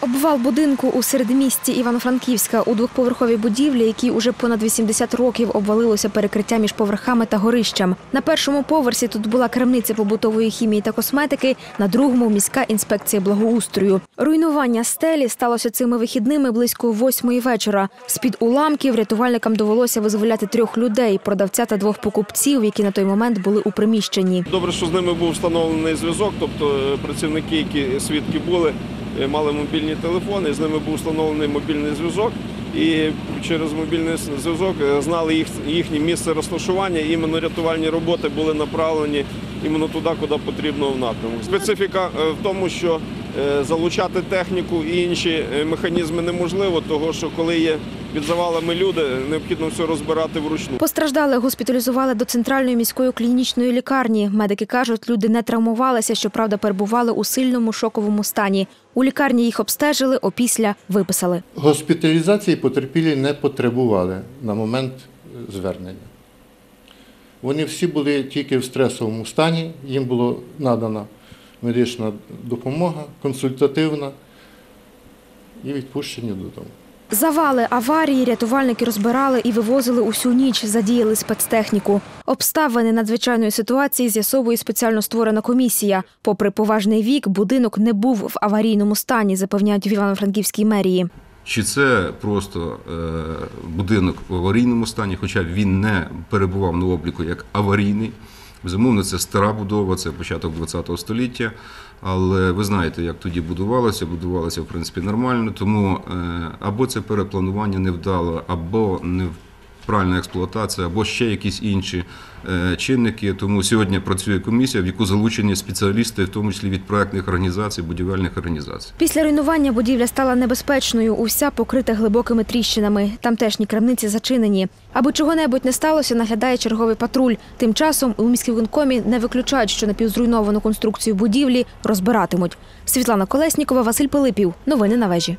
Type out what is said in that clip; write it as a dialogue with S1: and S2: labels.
S1: Обвал будинку у середмісті Івано-Франківська у двохповерховій будівлі, якій уже понад 80 років обвалилося перекриття між поверхами та горищем. На першому поверсі тут була крамниця побутової хімії та косметики, на другому міська інспекція благоустрою. Руйнування стелі сталося цими вихідними близько восьмої вечора. З під уламків рятувальникам довелося визволяти трьох людей продавця та двох покупців, які на той момент були у приміщенні.
S2: Добре, що з ними був встановлений зв'язок, тобто е, працівники, які свідки були, мали мобільні телефони, з ними був встановлений мобільний зв'язок. І через мобільний зв'язок е, знали їх, їхнє місце розташування. Іменно рятувальні роботи були направлені іменно туди, куди потрібно в напрямку. Специфіка е, в тому, що е, залучати техніку і інші е, механізми неможливо, того що коли є під завалами люди, необхідно все розбирати вручну.
S1: Постраждали госпіталізували до центральної міської клінічної лікарні. Медики кажуть, люди не травмувалися, щоправда, перебували у сильному шоковому стані. У лікарні їх обстежили, опісля виписали.
S3: Госпіталізації потерпілі не потребували на момент е, звернення. Вони всі були тільки в стресовому стані, їм була надана медична допомога, консультативна і відпущені додому.
S1: Завали аварії рятувальники розбирали і вивозили усю ніч, задіяли спецтехніку. Обставини надзвичайної ситуації з'ясовує спеціально створена комісія. Попри поважний вік, будинок не був в аварійному стані, запевняють в Івано-Франківській мерії.
S4: Чи це просто е, будинок в аварійному стані, хоча він не перебував на обліку як аварійний. Безумовно, це стара будова, це початок ХХ століття. Але ви знаєте, як тоді будувалося, будувалося в принципі нормально. Тому е, або це перепланування невдало, або неправильна експлуатація, або ще якісь інші е, чинники. Тому сьогодні працює комісія, в яку залучені спеціалісти, в тому числі від проектних організацій, будівельних організацій.
S1: Після руйнування будівля стала небезпечною, уся покрита глибокими тріщинами. Тамтешні крамниці зачинені. Аби чого-небудь не сталося, наглядає черговий патруль. Тим часом у міськвиконкомі не виключають, що напівзруйновану конструкцію будівлі розбиратимуть. Світлана Колеснікова, Василь Пилипів. Новини на вежі.